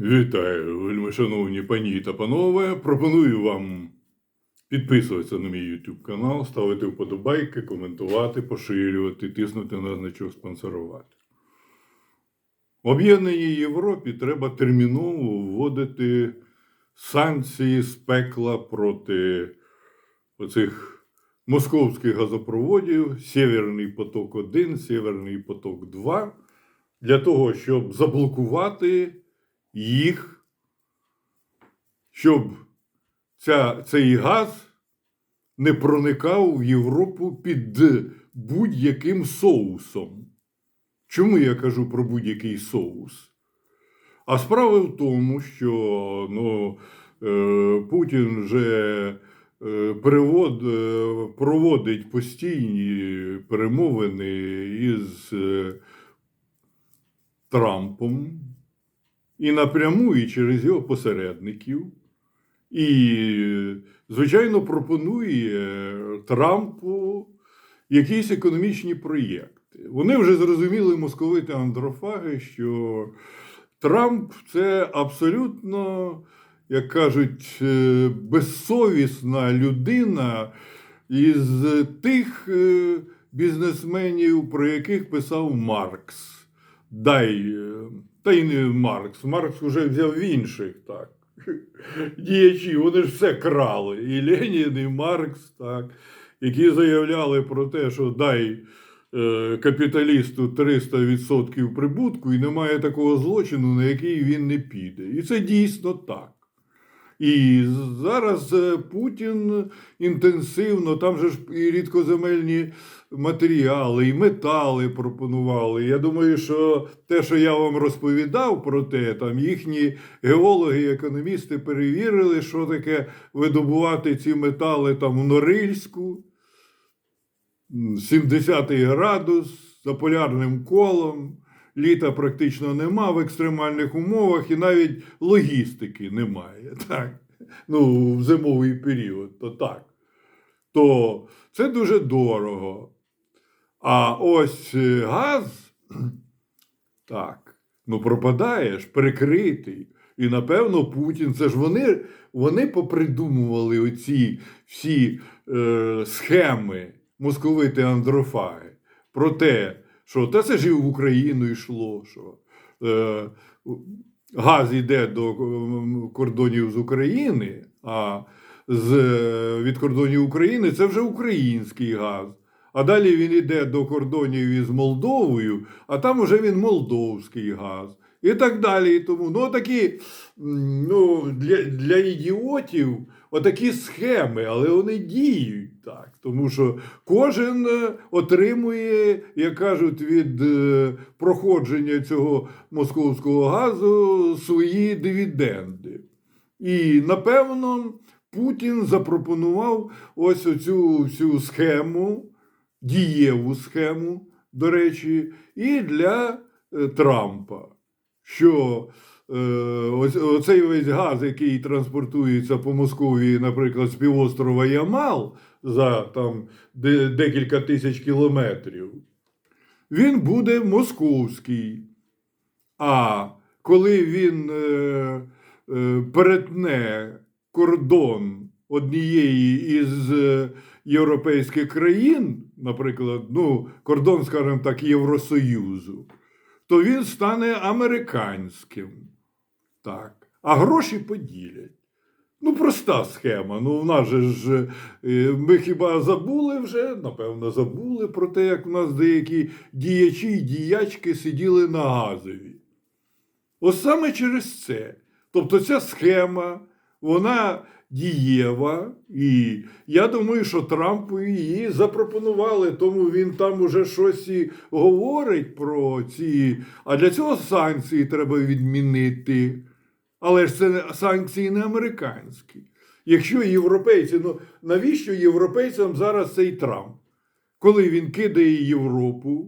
Вітаю, вельми шановні пані та панове. Пропоную вам підписуватися на мій YouTube канал, ставити вподобайки, коментувати, поширювати, тиснути на значок спонсорувати. Об'єднаній Європі треба терміново вводити санкції з пекла проти оцих московських газопроводів Сєвєрний поток 1, Сєвєрний поток 2, для того, щоб заблокувати їх, щоб ця, цей газ не проникав в Європу під будь-яким соусом. Чому я кажу про будь-який соус? А справа в тому, що ну, е, Путін вже е, е, проводить постійні перемовини із Трампом і напряму, і через його посередників. І, звичайно, пропонує Трампу якісь економічні проєкти. Вони вже зрозуміли московити андрофаги, що Трамп це абсолютно, як кажуть, е, безсовісна людина із тих е, бізнесменів, про яких писав Маркс. Дай, е, та й не Маркс. Маркс вже взяв інших, так. Діячі, вони ж все крали. І Ленін, і Маркс, так, які заявляли про те, що дай е, капіталісту 300% прибутку, і немає такого злочину, на який він не піде. І це дійсно так. І зараз е, Путін інтенсивно, там же ж і рідкоземельні матеріали, і метали пропонували. Я думаю, що те, що я вам розповідав про те, там їхні геологи і економісти перевірили, що таке видобувати ці метали там у Норильську, 70 градус за полярним колом. Літа практично нема в екстремальних умовах і навіть логістики немає. Так? Ну, в зимовий період, то так. То це дуже дорого. А ось е, газ, так, ну пропадаєш, прикритий. І напевно Путін, це ж вони, вони попридумували оці всі е, схеми московити андрофаги про те, що та це ж і в Україну йшло, що е, газ йде до кордонів з України, а з, е, від кордонів України це вже український газ. А далі він йде до кордонів із Молдовою, а там уже він молдовський газ. І так далі. І тому ну, такі, ну, для, для ідіотів отакі схеми, але вони діють так. Тому що кожен е, отримує, як кажуть, від е, проходження цього московського газу свої дивіденди. І напевно Путін запропонував ось оцю всю схему, дієву схему, до речі, і для е, Трампа. Що е, оцей весь газ, який транспортується по Московії, наприклад, з півострова Ямал за там декілька тисяч кілометрів, він буде московський. А коли він е, перетне кордон однієї із е, європейських країн, наприклад, ну, кордон, скажімо так, Євросоюзу, то він стане американським. Так. А гроші поділять. Ну, проста схема. Ну, в нас же ж е, ми хіба забули вже, напевно, забули про те, як в нас деякі діячі і діячки сиділи на газові. Ось саме через це. Тобто ця схема, вона дієва, і я думаю, що Трампу її запропонували, тому він там уже щось і говорить про ці. А для цього санкції треба відмінити. Але ж це санкції не американські. Якщо європейці, ну навіщо європейцям зараз цей Трамп? Коли він кидає Європу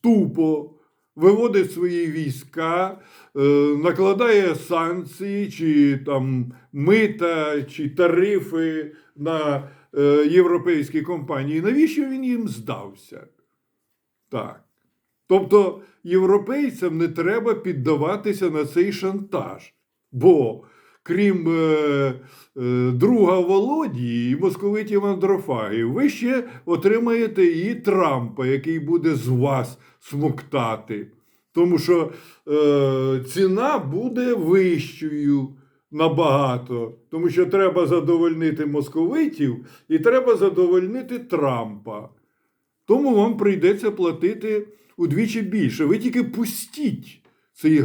тупо, виводить свої війська, е, накладає санкції, чи там мита, чи тарифи на е, європейські компанії, навіщо він їм здався? Так. Тобто європейцям не треба піддаватися на цей шантаж. Бо крім е, е, друга Володі і московитів андрофагів, ви ще отримаєте і Трампа, який буде з вас смоктати. Тому що е, ціна буде вищою набагато, тому що треба задовольнити московитів і треба задовольнити Трампа. Тому вам прийдеться платити удвічі більше. Ви тільки пустіть цей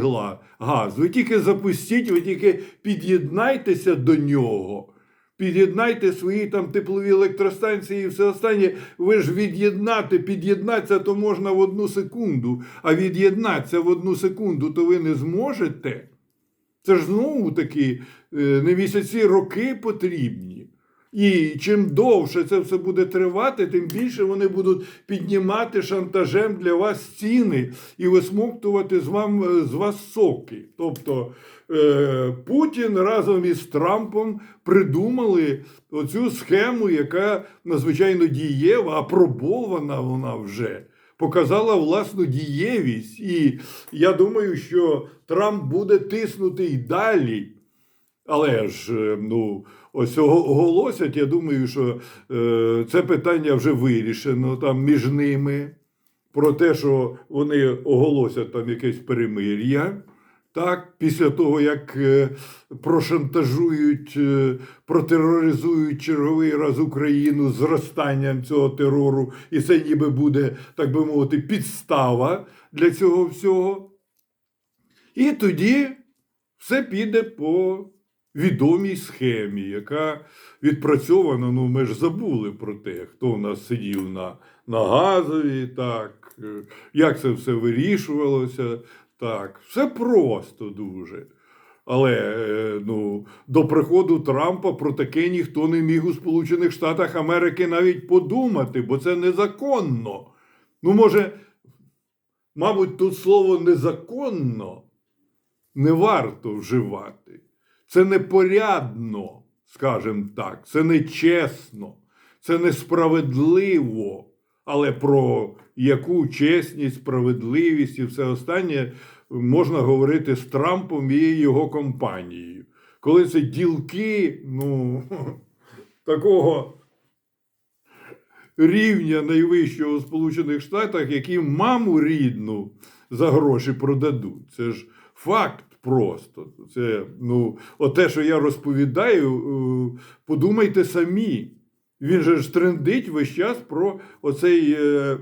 газ, ви тільки запустіть, ви тільки під'єднайтеся до нього. Під'єднайте свої там теплові електростанції і все останнє. Ви ж від'єднати, під'єднатися то можна в одну секунду, а від'єднатися в одну секунду то ви не зможете. Це ж знову таки е, не місяці, роки потрібні. І чим довше це все буде тривати, тим більше вони будуть піднімати шантажем для вас ціни і висмоктувати з, вам, е, з вас соки. Тобто е, Путін разом із Трампом придумали оцю схему, яка надзвичайно дієва, апробована вона вже. Показала власну дієвість, і я думаю, що Трамп буде тиснути й далі. Але ж, е, ну, ось ого- оголосять, я думаю, що е, це питання вже вирішено там між ними. Про те, що вони оголосять там якесь перемир'я. Так, після того, як е, прошантажують, е, протероризують черговий раз Україну зростанням цього терору, і це ніби буде, так би мовити, підстава для цього всього. І тоді все піде по відомій схемі, яка відпрацьована. Ну, ми ж забули про те, хто у нас сидів на, на газові, так, е, як це все вирішувалося. Так, все просто дуже. Але е, ну, до приходу Трампа про таке ніхто не міг у Сполучених Штатах Америки навіть подумати, бо це незаконно. Ну, може, мабуть, тут слово незаконно не варто вживати. Це непорядно, скажімо так, це нечесно, це несправедливо. Але про яку чесність, справедливість і все останнє можна говорити з Трампом і його компанією. Коли це ділки, ну, такого рівня найвищого у Сполучених Штатах, які маму рідну за гроші продадуть. Це ж факт просто. Це, ну, от те, що я розповідаю, е, подумайте самі. Він же ж трендить весь час про оцей е,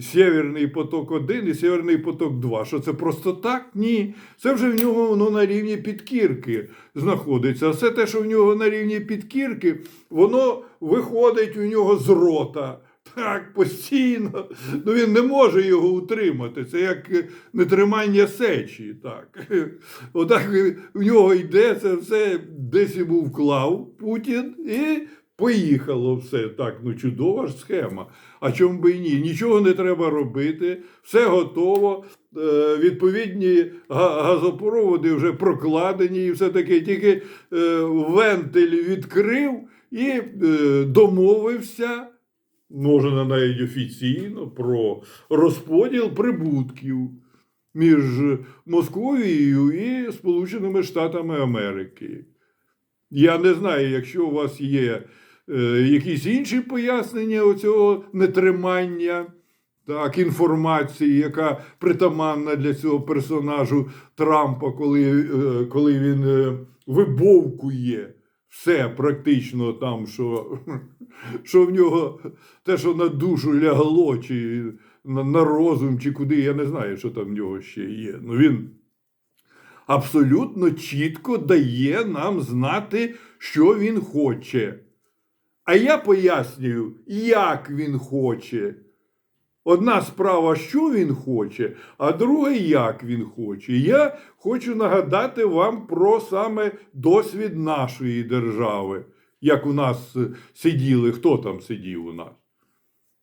Сєвєрний поток 1 і Сєвєрний поток 2. Що це просто так? Ні. Це вже в нього воно на рівні підкірки знаходиться. А все те, що в нього на рівні підкірки, воно виходить у нього з рота. Так, постійно. Ну він не може його утримати. Це як е, нетримання сечі. Так. Отак е, в нього йде це все, десь йому вклав Путін і поїхало все. Так, ну чудова ж схема. А чому би і ні? Нічого не треба робити, все готово. Е, Відповідні газопроводи вже прокладені, і все таке. Тільки вентиль відкрив і домовився можна навіть офіційно про розподіл прибутків між Московією і Сполученими Штатами Америки. Я не знаю, якщо у вас є е, якісь інші пояснення оцього нетримання. Так, інформації, яка притаманна для цього персонажу Трампа, коли, е, коли він е, вибовкує все практично там, що, що в нього те, що на душу лягло, чи на, на розум, чи куди, я не знаю, що там в нього ще є. Ну він абсолютно чітко дає нам знати, що він хоче. А я пояснюю, як він хоче. Одна справа, що він хоче, а друга, як він хоче. Я хочу нагадати вам про саме досвід нашої держави, як у нас е, сиділи, хто там сидів у нас.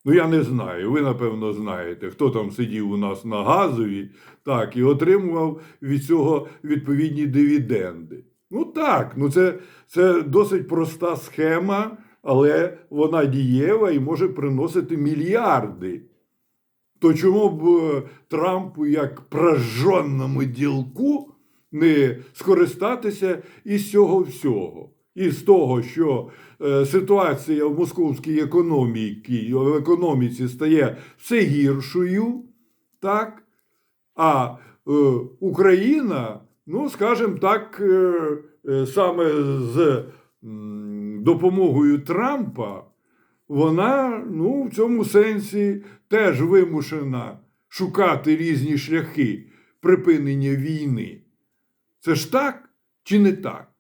Ну, я не знаю, ви, напевно, знаєте, хто там сидів у нас на газові, так, і отримував від цього відповідні дивіденди. Ну так, ну це, це досить проста схема, але вона дієва і може приносити мільярди. То чому б е, Трампу, як прожженному ділку, не скористатися із цього всього. І з того, що е, ситуація в московській економіці, в економіці стає все гіршою, так? А е, Україна, ну, скажімо так, саме з допомогою Трампа, вона ну, в цьому сенсі теж вимушена шукати різні шляхи припинення війни. Це ж так чи не так?